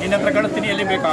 ನಿನ್ನ ಹತ್ರ ಕಳಿಸ್ತೀನಿ ಎಲ್ಲಿ ಬೇಕು?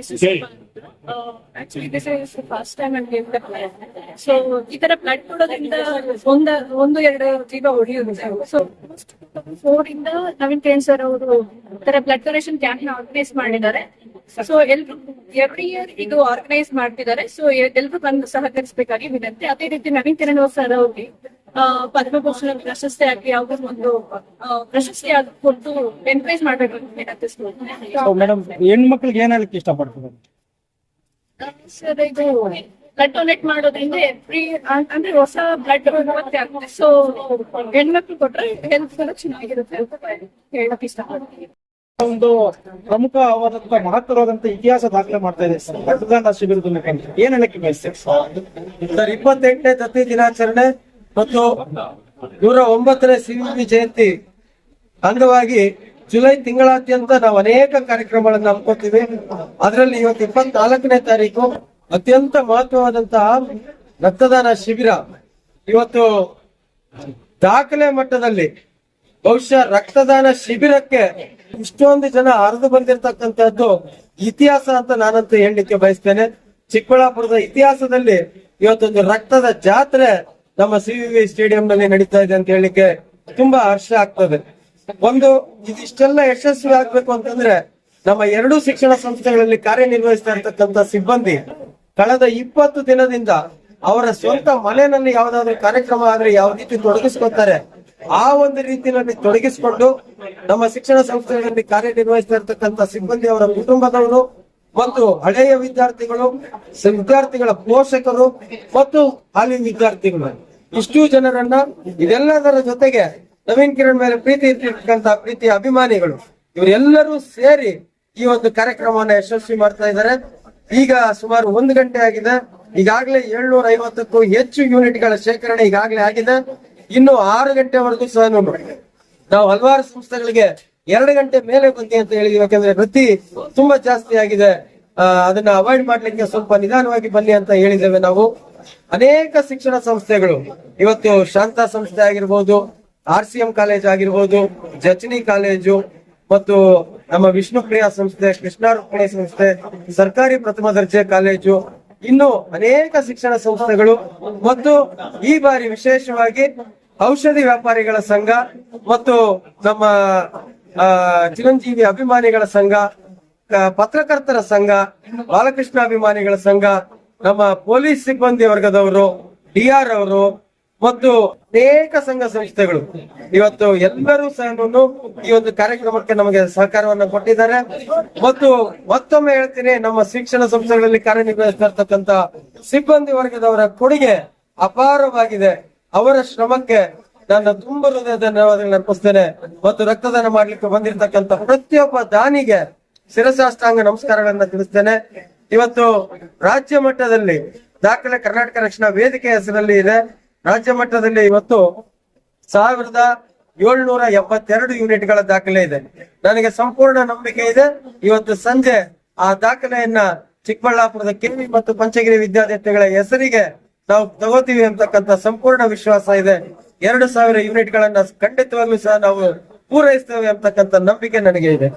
This is uh, actually this is the first time I'm giving the blood. So ಈ ತರ ಬ್ಲಡ್ ಕೊಡೋದ್ರಿಂದ ಒಂದ ಒಂದು ಎರಡು ಜೀವ ಉಳಿಯುತ್ತೆ ಸೊ ಫೋರ್ ಇಂದ ನವೀನ್ ಕೇನ್ ಸರ್ ಅವರು ತರ ಬ್ಲಡ್ ಡೊನೇಷನ್ ಕ್ಯಾಂಪ್ನ ಆರ್ಗನೈಸ್ ಮಾಡಿದ್ದಾರೆ. ಸೊ ಎಲ್ರು ಎವ್ರಿ ಇಯರ್ ಇದು ಆರ್ಗನೈಸ್ ಮಾಡ್ತಿದ್ದಾರೆ. ಸೊ ಎಲ್ರು ಬಂದು ಸಹಕರಿಸಬೇಕಾಗಿ ವಿನಂತಿ. ಅದೇ ರೀತಿ ನವೀನ್ ಕಿರಣ್ ಸರ್ ಅವ್ರಿಗೆ ಪದ್ಮಭೂಷಣ ಪ್ರಶಸ್ತಿ ಆಗ್ಲಿ ಯಾವುದೋ ಒಂದು ಪ್ರಶಸ್ತಿ ಆಗಿ ಕೊಟ್ಟು ಎನ್ಕರೇಜ್ ಮಾಡ್ಬೇಕು ಅಂತ ಮೇಡಮ್ ಹೆಣ್ಮಕ್ಳಿಗೆ ಏನ್ ಹೇಳಕ್ ಇಷ್ಟಪಡ್ತಾರೆ? ಸರ್ ಇದು ಬ್ಲಡ್ ಡೊನೇಟ್ ಮಾಡೋದ್ರಿಂದ ಫ್ರೀ ಅಂದ್ರೆ ಹೊಸ ಬ್ಲಡ್ ಉತ್ಪತ್ತಿ ಆಗುತ್ತೆ. ಸೊ ಹೆಣ್ಮಕ್ಳು ಕೊಟ್ರೆ ಹೆಲ್ತ್ ಕೂಡ ಚೆನ್ನಾಗಿರುತ್ತೆ ಅಂತ ಹೇಳಕ್ ಇಷ್ಟಪಡ್ತೀನಿ. ಒಂದು ಪ್ರಮುಖವಾದಂತ ಮಹತ್ತರವಾದಂತ ಇತಿಹಾಸ ದಾಖಲೆ ಮಾಡ್ತಾ ಇದೆ ರಕ್ತದಾನ ಶಿಬಿರದ ಮುಖಾಂತರ ಏನ್ ಹೇಳಕ್ಕೆ ಬಯಸ್ತೇವೆ ಸರ್ ಇಪ್ಪತ್ತೆಂಟನೇ ದತ್ತಿ ದಿನಾಚರಣೆ ಮತ್ತು ನೂರ ಒಂಬತ್ತನೇ ಸಿಂಧಿ ಜಯಂತಿ ಅಂಗವಾಗಿ ಜುಲೈ ತಿಂಗಳಾದ್ಯಂತ ನಾವು ಅನೇಕ ಕಾರ್ಯಕ್ರಮಗಳನ್ನು ಹಮ್ಮಿಕೊಳ್ತೀವಿ. ಅದರಲ್ಲಿ ಇವತ್ತು ಇಪ್ಪತ್ನಾಲ್ಕನೇ ತಾರೀಕು ಅತ್ಯಂತ ಮಹತ್ವವಾದಂತಹ ರಕ್ತದಾನ ಶಿಬಿರ. ಇವತ್ತು ದಾಖಲೆ ಮಟ್ಟದಲ್ಲಿ ಬಹುಶಃ ರಕ್ತದಾನ ಶಿಬಿರಕ್ಕೆ ಇಷ್ಟೊಂದು ಜನ ಹರಿದು ಬಂದಿರತಕ್ಕಂತಹದ್ದು ಇತಿಹಾಸ ಅಂತ ನಾನಂತೂ ಹೇಳಲಿಕ್ಕೆ ಬಯಸ್ತೇನೆ. ಚಿಕ್ಕಬಳ್ಳಾಪುರದ ಇತಿಹಾಸದಲ್ಲಿ ಇವತ್ತೊಂದು ರಕ್ತದ ಜಾತ್ರೆ ನಮ್ಮ ಸಿ ಸ್ಟೇಡಿಯಂ ನಲ್ಲಿ ನಡೀತಾ ಇದೆ ಅಂತ ಹೇಳಿಕ್ಕೆ ತುಂಬಾ ಹರ್ಷ ಆಗ್ತದೆ. ಒಂದು ಇದಿಷ್ಟೆಲ್ಲ ಯಶಸ್ವಿ ಆಗ್ಬೇಕು ಅಂತಂದ್ರೆ ನಮ್ಮ ಎರಡು ಶಿಕ್ಷಣ ಸಂಸ್ಥೆಗಳಲ್ಲಿ ಕಾರ್ಯನಿರ್ವಹಿಸ್ತಾ ಇರ್ತಕ್ಕಂಥ ಸಿಬ್ಬಂದಿ ಕಳೆದ ಇಪ್ಪತ್ತು ದಿನದಿಂದ ಅವರ ಸ್ವಂತ ಮನೆಯಲ್ಲಿ ಯಾವ್ದಾದ್ರು ಕಾರ್ಯಕ್ರಮ ಆದ್ರೆ ಯಾವ ರೀತಿ ತೊಡಗಿಸ್ಕೊತಾರೆ ಆ ಒಂದು ರೀತಿಯಲ್ಲಿ ತೊಡಗಿಸಿಕೊಂಡು ನಮ್ಮ ಶಿಕ್ಷಣ ಸಂಸ್ಥೆಗಳಲ್ಲಿ ಕಾರ್ಯನಿರ್ವಹಿಸ್ತಾ ಇರ್ತಕ್ಕಂಥ ಸಿಬ್ಬಂದಿ ಅವರ ಕುಟುಂಬದವರು ಮತ್ತು ಹಳೆಯ ವಿದ್ಯಾರ್ಥಿಗಳು, ವಿದ್ಯಾರ್ಥಿಗಳ ಪೋಷಕರು ಮತ್ತು ಹಾಲಿ ವಿದ್ಯಾರ್ಥಿಗಳು. ಇಷ್ಟು ಜನರನ್ನ ಇದೆಲ್ಲದರ ಜೊತೆಗೆ ನವೀನ್ ಕಿರಣ್ ಮೇಲೆ ಪ್ರೀತಿ ಇಟ್ಟಿರ್ತಕ್ಕಂತ ಪ್ರೀತಿ ಅಭಿಮಾನಿಗಳು, ಇವರೆಲ್ಲರೂ ಸೇರಿ ಈ ಒಂದು ಕಾರ್ಯಕ್ರಮವನ್ನ ಯಶಸ್ವಿ ಮಾಡ್ತಾ ಇದ್ದಾರೆ. ಈಗ ಸುಮಾರು ಒಂದು ಗಂಟೆ ಆಗಿದೆ. ಈಗಾಗಲೇ ಏಳ್ನೂರ ಐವತ್ತಕ್ಕೂ ಹೆಚ್ಚು ಯೂನಿಟ್ಗಳ ಶೇಖರಣೆ ಈಗಾಗಲೇ ಆಗಿದೆ. ಇನ್ನು ಆರು ಗಂಟೆವರೆಗೂ ಸಹ ನಾವು ಹಲವಾರು ಸಂಸ್ಥೆಗಳಿಗೆ ಎರಡು ಗಂಟೆ ಮೇಲೆ ಬಂದಿ ಅಂತ ಹೇಳಿ, ಯಾಕಂದ್ರೆ ವೃತ್ತಿ ತುಂಬಾ ಜಾಸ್ತಿ ಆಗಿದೆ. ಅದನ್ನ ಅವಾಯ್ಡ್ ಮಾಡ್ಲಿಕ್ಕೆ ಸ್ವಲ್ಪ ನಿಧಾನವಾಗಿ ಬನ್ನಿ ಅಂತ ಹೇಳಿದ್ದೇವೆ ನಾವು. ಅನೇಕ ಶಿಕ್ಷಣ ಸಂಸ್ಥೆಗಳು. ಇವತ್ತು ಶಾಂತ ಸಂಸ್ಥೆ ಆಗಿರ್ಬೋದು, ಆರ್ ಸಿ ಎಂ ಕಾಲೇಜ್ ಆಗಿರ್ಬೋದು, ಜಚನಿ ಕಾಲೇಜು ಮತ್ತು ನಮ್ಮ ವಿಷ್ಣುಪ್ರಿಯ ಸಂಸ್ಥೆ, ಕೃಷ್ಣ ರುಕ್ಮಿಣಿ ಸಂಸ್ಥೆ, ಸರ್ಕಾರಿ ಪ್ರಥಮ ದರ್ಜೆ ಕಾಲೇಜು, ಇನ್ನು ಅನೇಕ ಶಿಕ್ಷಣ ಸಂಸ್ಥೆಗಳು ಮತ್ತು ಈ ಬಾರಿ ವಿಶೇಷವಾಗಿ ಔಷಧಿ ವ್ಯಾಪಾರಿಗಳ ಸಂಘ ಮತ್ತು ನಮ್ಮ ಚಿರಂಜೀವಿ ಅಭಿಮಾನಿಗಳ ಸಂಘ ಪತ್ರಕರ್ತರ ಸಂಘ, ಬಾಲಕೃಷ್ಣ ಅಭಿಮಾನಿಗಳ ಸಂಘ ನಮ್ಮ ಪೊಲೀಸ್ ಸಿಬ್ಬಂದಿ ವರ್ಗದವರು ಡಿ ಆರ್ ಅವರು ಮತ್ತು ಅನೇಕ ಸಂಘ ಸಂಸ್ಥೆಗಳು ಇವತ್ತು ಎಲ್ಲರೂ ಸಹ ಈ ಒಂದು ಕಾರ್ಯಕ್ರಮಕ್ಕೆ ನಮಗೆ ಸಹಕಾರವನ್ನು ಕೊಟ್ಟಿದ್ದಾರೆ. ಮತ್ತು ಮತ್ತೊಮ್ಮೆ ಹೇಳ್ತೀನಿ, ನಮ್ಮ ಶಿಕ್ಷಣ ಸಂಸ್ಥೆಗಳಲ್ಲಿ ಕಾರ್ಯನಿರ್ವಹಿಸ್ತಾ ಇರ್ತಕ್ಕಂತ ಸಿಬ್ಬಂದಿ ವರ್ಗದವರ ಕೊಡುಗೆ ಅಪಾರವಾಗಿದೆ. ಅವರ ಶ್ರಮಕ್ಕೆ ನನ್ನ ತುಂಬ ಹೃದಯ ಧನ್ಯವಾದಗಳನ್ನು ಅರ್ಪಿಸ್ತೇನೆ. ಮತ್ತು ರಕ್ತದಾನ ಮಾಡ್ಲಿಕ್ಕೆ ಬಂದಿರತಕ್ಕಂತ ಪ್ರತಿಯೊಬ್ಬ ದಾನಿಗೆ ಶಿರಸಾಷ್ಟಾಂಗ ನಮಸ್ಕಾರಗಳನ್ನ ತಿಳಿಸ್ತೇನೆ. ಇವತ್ತು ರಾಜ್ಯ ಮಟ್ಟದಲ್ಲಿ ದಾಖಲೆ ಕರ್ನಾಟಕ ರಕ್ಷಣಾ ವೇದಿಕೆ ಹೆಸರಲ್ಲಿ ಇದೆ. ರಾಜ್ಯ ಮಟ್ಟದಲ್ಲಿ ಇವತ್ತು ಸಾವಿರದ ಏಳ್ನೂರ ಎಪ್ಪತ್ತೆರಡು ಯೂನಿಟ್ಗಳ ದಾಖಲೆ ಇದೆ. ನನಗೆ ಸಂಪೂರ್ಣ ನಂಬಿಕೆ ಇದೆ. ಇವತ್ತು ಸಂಜೆ ಆ ದಾಖಲೆಯನ್ನ ಚಿಕ್ಕಬಳ್ಳಾಪುರದ ಕೆವಿ ಮತ್ತು ಪಂಚಗಿರಿ ವಿದ್ಯಾರ್ಥಿಗಳ ಹೆಸರಿಗೆ ನಾವು ತಗೋತೀವಿ ಅಂತಕ್ಕಂಥ ಸಂಪೂರ್ಣ ವಿಶ್ವಾಸ ಇದೆ. ಎರಡು ಸಾವಿರ ಯೂನಿಟ್ ಗಳನ್ನ ಖಂಡಿತವಾಗ್ಲೂ ಸಹ ನಾವು ಪೂರೈಸ್ತೇವೆ ಅಂತಕ್ಕಂಥ ನಂಬಿಕೆ ನನಗೆ ಇದೆ.